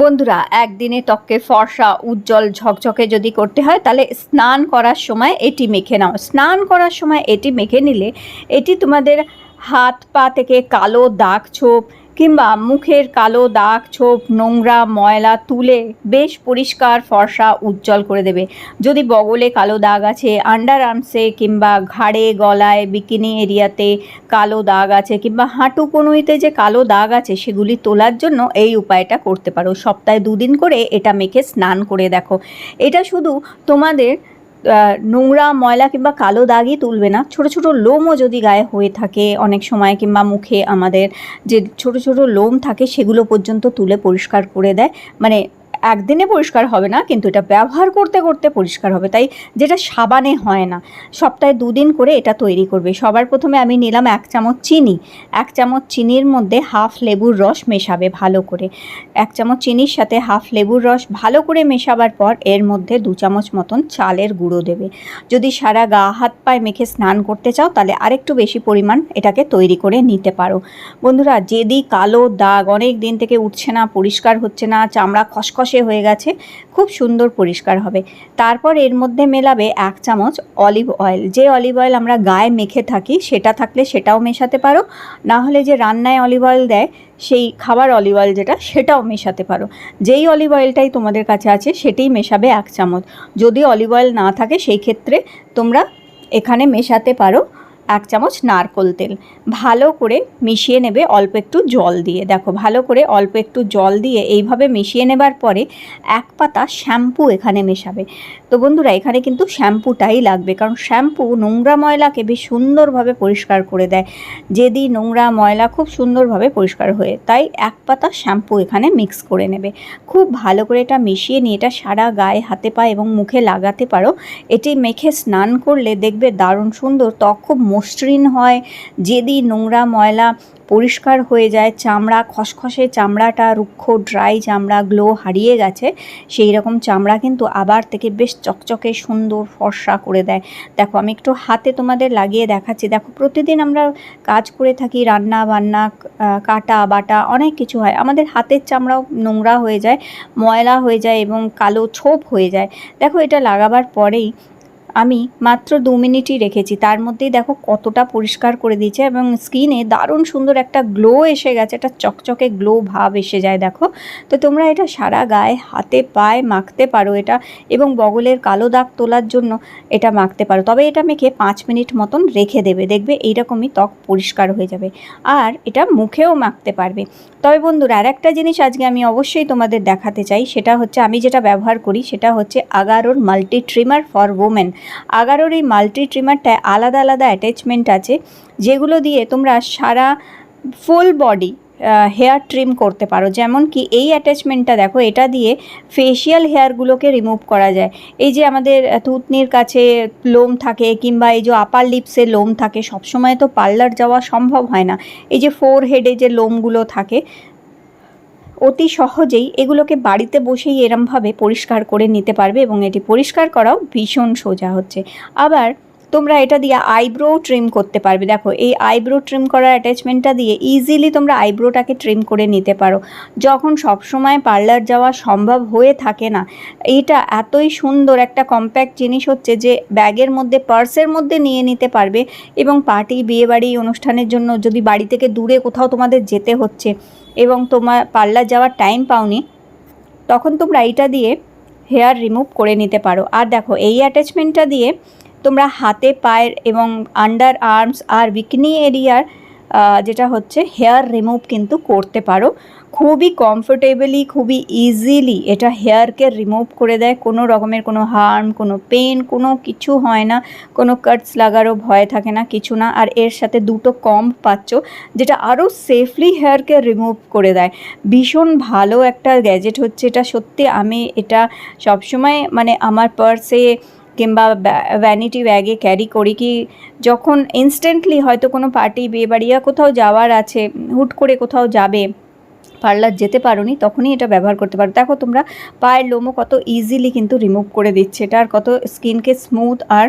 বন্ধুরা, একদিনে ত্বককে ফর্সা, উজ্জ্বল, ঝকঝকে যদি করতে হয়, তাহলে স্নান করার সময় এটি মেখে নাও। স্নান করার সময় এটি মেখে নিলে এটি তোমাদের হাত পা থেকে কালো দাগ ছোপ কিংবা মুখের কালো দাগ, ছোপ, নোংরা ময়লা তুলে বেশ পরিষ্কার ফর্সা উজ্জ্বল করে দেবে। যদি বগলে কালো দাগ আছে আন্ডার আর্মসে কিংবা ঘাড়ে, গলায় বিকিনি এরিয়াতে কালো দাগ আছে, কিংবা হাঁটু কনুইতে যে কালো দাগ আছে, সেগুলি তোলার জন্য এই উপায়টা করতে পারো। সপ্তাহে দুদিন করে এটা মেখে স্নান করে দেখো। এটা শুধু তোমাদের নোংরা ময়লা কিংবা কালো দাগই তুলবে না। ছোট ছোট লোমও যদি গায়ে হয়ে থাকে অনেক সময় কিংবা মুখে আমাদের যে ছোট ছোট লোম থাকে সেগুলো পর্যন্ত তুলে পরিষ্কার করে দেয়। মানে একদিনে পরিষ্কার হবে না, কিন্তু এটা ব্যবহার করতে করতে পরিষ্কার হবে। তাই যেটা সাবানে হয় না, সপ্তাহে দুদিন করে এটা তৈরি করবে। সবার প্রথমে আমি নিলাম এক চামচ চিনি। এক চামচ চিনির মধ্যে হাফ লেবুর রস মেশাবে ভালো করে। এক চামচ চিনির সাথে হাফ লেবুর রস ভালো করে মেশাবার পর এর মধ্যে দু চামচ মতন চালের গুঁড়ো দেবে। যদি সারা গা, হাত, পায়ে মেখে স্নান করতে চাও, তাহলে আরেকটু বেশি পরিমাণ এটাকে তৈরি করে নিতে পারো। বন্ধুরা, যেদি কালো দাগ অনেক দিন থেকে উঠছে না, পরিষ্কার হচ্ছে না, চামড়া খসখসে হয়ে গেছে, খুব সুন্দর পরিষ্কার হবে। তারপর এর মধ্যে মেলাবে এক চামচ অলিভ অয়েল। যে অলিভ অয়েল আমরা গায়ে মেখে থাকি, সেটা থাকলে সেটাও মেশাতে পারো। না হলে যে রান্নায় অলিভ অয়েল দেয়, সেই খাবার অলিভ অয়েল যেটা, সেটাও মেশাতে পারো। যেই অলিভ অয়েলটাই তোমাদের কাছে আছে, সেটাই মেশাবে এক চামচ। যদি অলিভ অয়েল না থাকে, সেই ক্ষেত্রে তোমরা এখানে মেশাতে পারো। এক চামচ নারকোল তেল। ভালো করে মিশিয়ে নেবে অল্প একটু জল দিয়ে। দেখো, ভালো করে অল্প একটু জল দিয়ে এইভাবে মিশিয়ে নেবার পরে এক পাতা শ্যাম্পু এখানে মেশাবে। তো বন্ধুরা, এখানে কিন্তু শ্যাম্পুটাই লাগবে কারণ শ্যাম্পু নোংরা ময়লাকে বেশ সুন্দরভাবে পরিষ্কার করে দেয়। যেদি নোংরা ময়লা খুব সুন্দরভাবে পরিষ্কার হয়ে, তাই এক পাতা শ্যাম্পু এখানে মিক্স করে নেবে। খুব ভালো করে এটা মিশিয়ে নিয়ে এটা সারা গায়ে, হাতে পায়ে এবং মুখে লাগাতে পারো। এটি মেখে স্নান করলে দেখবে দারুণ সুন্দর, ত্বক খুব মসৃণ হয়, যেদি নোংরা ময়লা পরিষ্কার হয়ে যায়, চামড়া, খসখসে চামড়াটা রুক্ষ ড্রাই চামড়া গ্লো হারিয়ে গেছে, সেই রকম চামড়া কিন্তু আবার থেকে বেশ চকচকে, সুন্দর, ফর্সা করে দেয়। দেখো, আমি একটু হাতে তোমাদের লাগিয়ে দেখাচ্ছি। দেখো, প্রতিদিন আমরা কাজ করে থাকি, রান্না বান্না কাটা, বাটা, অনেক কিছু হয়। আমাদের হাতের চামড়াও নোংরা হয়ে যায়, ময়লা হয়ে যায় এবং কালো ছোপ হয়ে যায়। দেখো, এটা লাগাবার পরেই আমি মাত্র দু মিনিটই রেখেছি। তার মধ্যেই দেখো কতটা পরিষ্কার করে দিয়েছে এবং স্কিনে দারুণ সুন্দর একটা গ্লো এসে গেছে, একটা চকচকে গ্লো ভাব এসে যায় দেখো। তো তোমরা এটা সারা গায়ে হাতে পায়ে মাখতে পারো এটা এবং বগলের কালো দাগ তোলার জন্য এটা মাখতে পারো। তবে এটা মেখে পাঁচ মিনিট মতন রেখে দেবে, দেখবে এইরকমই ত্বক পরিষ্কার হয়ে যাবে আর এটা মুখেও মাখতে পারবে। তবে বন্ধুরা আর একটা জিনিস আজকে আমি অবশ্যই তোমাদের দেখাতে চাই, সেটা হচ্ছে আমি যেটা ব্যবহার করি সেটা হচ্ছে আগারোর মাল্টি ট্রিমার ফর ওমেন আগারোর এই মাল্টি ট্রিমারটায় আলাদা আলাদা অ্যাটাচমেন্ট আছে, যেগুলো দিয়ে তোমরা সারা ফুল বডি হেয়ার ট্রিম করতে পারো। যেমন কি এই অ্যাটাচমেন্টটা দেখো, এটা দিয়ে ফেশিয়াল হেয়ারগুলোকে রিমুভ করা যায়। এই যে আমাদের থুতনির কাছে লোম থাকে, কিংবা এই যে আপার লিপসে লোম থাকে, সবসময় তো পার্লার যাওয়া সম্ভব হয় না। এই যে ফোর হেডে যে লোমগুলো থাকে অতি সহজেই এগুলোকে বাড়িতে বসেই এরমভাবে পরিষ্কার করে নিতে পারবে এবং এটি পরিষ্কার করাও ভীষণ সোজা হচ্ছে। আবার তোমরা এটা দিয়ে আইব্রো ট্রিম করতে পারবে। দেখো, এই আইব্রো ট্রিম করার অ্যাটাচমেন্টটা দিয়ে ইজিলি তোমরা আইব্রোটাকে ট্রিম করে নিতে পারো। যখন সবসময় পার্লার যাওয়া সম্ভব হয়ে থাকে না এইটা এতই সুন্দর একটা কম্প্যাক্ট জিনিস হচ্ছে যে ব্যাগের মধ্যে পার্সের মধ্যে নিয়ে নিতে পারবে এবং পার্টি বিয়েবাড়ি অনুষ্ঠানের জন্য যদি বাড়ি থেকে দূরে কোথাও তোমাদের যেতে হচ্ছে এবং তোমার পার্লার যাওয়ার টাইম পাওনি, তখন তোমরা এইটা দিয়ে হেয়ার রিমুভ করে নিতে পারো। আর দেখো, এই অ্যাটাচমেন্টটা দিয়ে তোমরা হাতে, পায়ের এবং আন্ডার আর্মস আর বিকনি এরিয়ার যেটা হচ্ছে হেয়ার রিমুভ কিন্তু করতে পারো। খুবই কমফোর্টেবলি খুবই ইজিলি এটা হেয়ারকে রিমুভ করে দেয়। কোনো রকমের কোনো হার্ম কোনো পেন কোনো কিছু হয় না। কোনো কাটস লাগারও ভয় থাকে না, কিছু না। আর এর সাথে দুটো কম পাচ্ছ, যেটা আরও সেফলি হেয়ারকে রিমুভ করে দেয়। ভীষণ ভালো একটা গ্যাজেট হচ্ছে এটা। সত্যি আমি এটা সবসময় মানে আমার পার্সে কিংবা ভ্যানিটি ব্যাগে ক্যারি করি কি যখন ইনস্ট্যান্টলি হয়তো কোনো পার্টি বিয়েবাড়িয়া কোথাও যাওয়ার আছে, হুট করে কোথাও যাবে পার্লার যেতে পারোনি, তখনই এটা ব্যবহার করতে পারো। দেখো তোমরা পায়ের লোমও কত ইজিলি কিন্তু রিমুভ করে দিচ্ছে, এটা আর কত স্কিনকে স্মুথ আর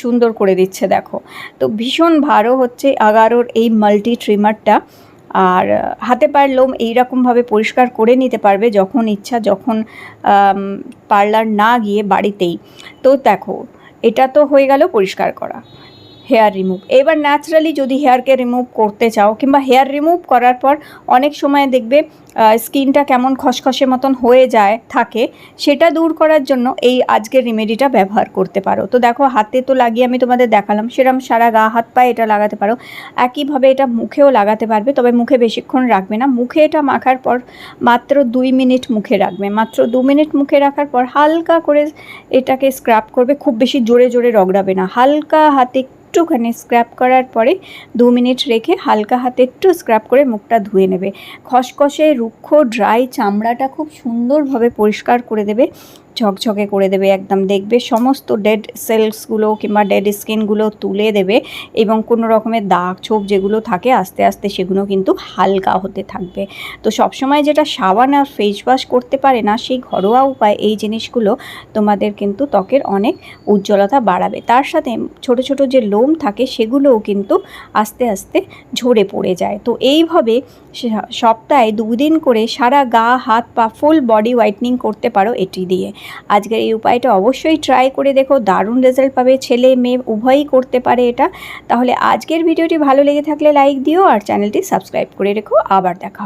সুন্দর করে দিচ্ছে, দেখো। তো ভীষণ ভালো হচ্ছে আগারোর এই মাল্টি ট্রিমারটা আর হাতে পায়ের লোম এইরকমভাবে পরিষ্কার করে নিতে পারবে যখন ইচ্ছা, যখন পার্লার না গিয়ে বাড়িতেই। তো দেখো, এটা তো হয়ে গেল পরিষ্কার করা। Hair remove. এবার ন্যাচারালি যদি হেয়ারকে রিমুভ করতে চাও কিংবা হেয়ার রিমুভ করার পর অনেক সময় দেখবে স্কিনটা কেমন খসখসে মতন হয়ে যায়, থাকে, সেটা দূর করার জন্য এই আজকের রেমেডিটা ব্যবহার করতে পারো। তো দেখো, হাতে তো লাগিয়ে আমি তোমাদের দেখালাম সেরকম সারা গা, হাত পায়ে এটা লাগাতে পারো। একইভাবে এটা মুখেও লাগাতে পারবে, তবে মুখে বেশিক্ষণ রাখবে না। মুখে এটা মাখার পর মাত্র দুই মিনিট মুখে রাখবে। মাত্র দু মিনিট মুখে রাখার পর হালকা করে এটাকে স্ক্রাব করবে, খুব বেশি জোরে জোরে রগড়াবে না। হালকা হাতে একটুখানি স্ক্র্যাপ করার পরে দু মিনিট রেখে হালকা হাতে একটু স্ক্র্যাপ করে মুখটা ধুয়ে নেবে। খসখসে, রুক্ষ ড্রাই চামড়াটা খুব সুন্দরভাবে পরিষ্কার করে দেবে। ঝকঝকে করে দেবে, একদম দেখবে সমস্ত ডেড সেলসগুলো কিংবা ডেড স্কিনগুলো তুলে দেবে এবং কোনো রকমের দাগ ছোপ যেগুলো থাকে আস্তে আস্তে সেগুলো কিন্তু হালকা হতে থাকবে। তো সবসময় যেটা সাবান আর ফেস ওয়াশ করতে পারে না, সেই ঘরোয়া উপায় এই জিনিসগুলো তোমাদের কিন্তু ত্বকের অনেক উজ্জ্বলতা বাড়াবে। তার সাথে ছোট ছোট যে লোম থাকে সেগুলোও কিন্তু আস্তে আস্তে ঝরে পড়ে যায়। তো এইভাবে সপ্তাহে দুদিন করে সারা গা, হাত, পা ফুল বডি হোয়াইটনিং করতে পারো এটি দিয়ে। আজকের এই উপায়টা অবশ্যই ট্রাই করে দেখো, দারুণ রেজাল্ট পাবে, ছেলে মেয়ে উভয়ই করতে পারে এটা। তাহলে আজকের ভিডিওটি ভালো লেগে থাকলে লাইক দিও আর চ্যানেলটি সাবস্ক্রাইব করে রেখো। আবার দেখা।